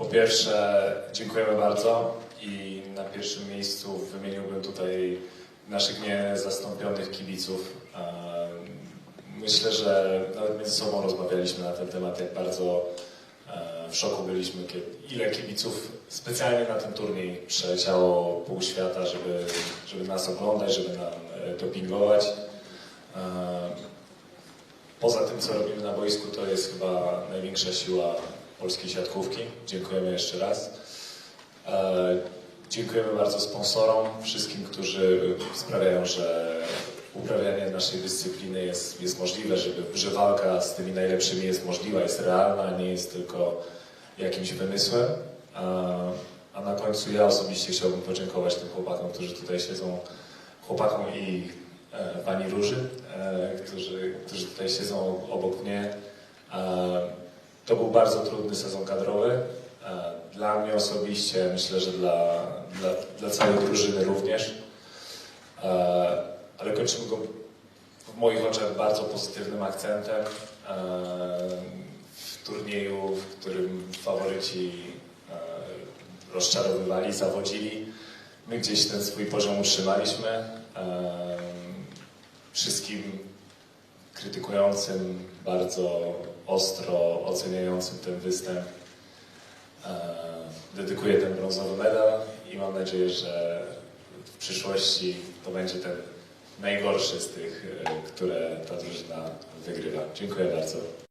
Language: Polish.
Po pierwsze, dziękujemy bardzo i na pierwszym miejscu wymieniłbym tutaj naszych niezastąpionych kibiców. Myślę, że nawet między sobą rozmawialiśmy na ten temat, jak bardzo e, w szoku byliśmy, ile kibiców specjalnie na ten turniej przeleciało pół świata, żeby, żeby nas oglądać, żeby nam e, dopingować. Poza tym, co robimy na boisku, to jest chyba największa siła polskiej siatkówki. Dziękujemy jeszcze raz. E, Dziękujemy bardzo sponsorom, wszystkim, którzy sprawiają, że uprawianie naszej dyscypliny jest, jest możliwe, żeby, że walka z tymi najlepszymi jest możliwa, jest realna, nie jest tylko jakimś wymysłem. A, a na końcu ja osobiście chciałbym podziękować tym chłopakom, którzy tutaj siedzą, chłopakom i e, pani Róży, e, którzy, którzy tutaj siedzą obok mnie. E, to był bardzo trudny sezon kadrowy. E, Dla mnie osobiście, myślę, że dla, dla, dla całej drużyny również. E, Ale kończymy go w moich oczach bardzo pozytywnym akcentem. E, W turnieju, w którym faworyci rozczarowywali, zawodzili. My gdzieś ten swój poziom utrzymaliśmy. Wszystkim krytykującym, bardzo ostro oceniającym ten występ. E, Dedykuję ten brązowy medal i mam nadzieję, że w przyszłości to będzie ten najgorszy z tych, e, które ta drużyna wygrywa. Dziękuję bardzo.